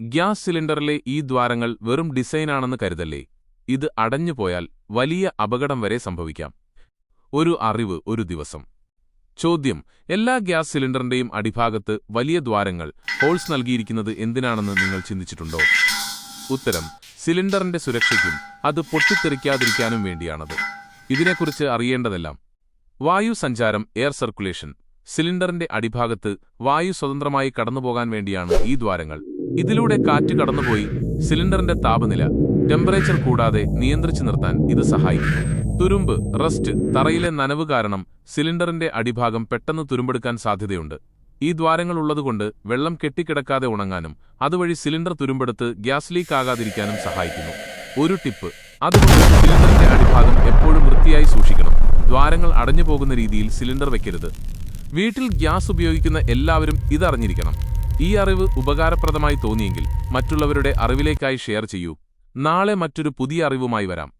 Gas സിലിണ്ടറിലെ ഈ ദ്വാരങ്ങൾ വെറും ഡിസൈനാണെന്ന് കരുതല്ലേ? ഇത് അടഞ്ഞുപോയാൽ വലിയ അപകടം വരെ സംഭവിക്കാം. ഒരു അറിവ് ഒരു ദിവസം. ചോദ്യം എല്ലാ ഗ്യാസ് സിലിണ്ടറിന്റെയും അടിഭാഗത്ത് വലിയ ദ്വാരങ്ങൾ ഹോൾസ് നൽകിയിരിക്കുന്നത് എന്തിനാണെന്ന് നിങ്ങൾ ചിന്തിച്ചിട്ടുണ്ടോ? ഉത്തരം സിലിണ്ടറിന്റെ സുരക്ഷയ്ക്കും അത് പൊട്ടിത്തെറിക്കാതിരിക്കാനും വേണ്ടിയാണത്. ഇതിനെക്കുറിച്ച് അറിയേണ്ടതെല്ലാം. വായു സഞ്ചാരം എയർ സർക്കുലേഷൻ. സിലിണ്ടറിന്റെ അടിഭാഗത്ത് വായു സ്വതന്ത്രമായി കടന്നുപോകാൻ വേണ്ടിയാണ് ഈ ദ്വാരങ്ങൾ. ഇതിലൂടെ കാറ്റ് കടന്നുപോയി സിലിണ്ടറിന്റെ താപനില ടെമ്പറേച്ചർ കൂടാതെ നിയന്ത്രിച്ചു നിർത്താൻ ഇത് സഹായിക്കുന്നു. തുരുമ്പ് റസ്റ്റ് തറയിലെ നനവ് കാരണം സിലിണ്ടറിന്റെ അടിഭാഗം പെട്ടെന്ന് തുരുമ്പെടുക്കാൻ സാധ്യതയുണ്ട്. ഈ ദ്വാരങ്ങൾ ഉള്ളതുകൊണ്ട് വെള്ളം കെട്ടിക്കിടക്കാതെ ഉണങ്ങാനും അതുവഴി സിലിണ്ടർ തുരുമ്പെടുത്ത് ഗ്യാസ് ലീക്ക് ആകാതിരിക്കാനും സഹായിക്കുന്നു. ഒരു ടിപ്പ് അതുകൊണ്ട് സിലിണ്ടറിന്റെ അടിഭാഗം എപ്പോഴും വൃത്തിയായി സൂക്ഷിക്കണം. ദ്വാരങ്ങൾ അടഞ്ഞു പോകുന്ന രീതിയിൽ സിലിണ്ടർ വയ്ക്കരുത് വീട്ടിൽ ഗ്യാസ് ഉപയോഗിക്കുന്ന എല്ലാവരും ഇതറിഞ്ഞിരിക്കണം. ഈ അറിവ് ഉപകാരപ്രദമായി തോന്നിയെങ്കിൽ മറ്റുള്ളവരുടെ അറിവിലേക്കായി ഷെയർ ചെയ്യൂ. നാളെ മറ്റൊരു പുതിയ അറിവുമായി വരാം.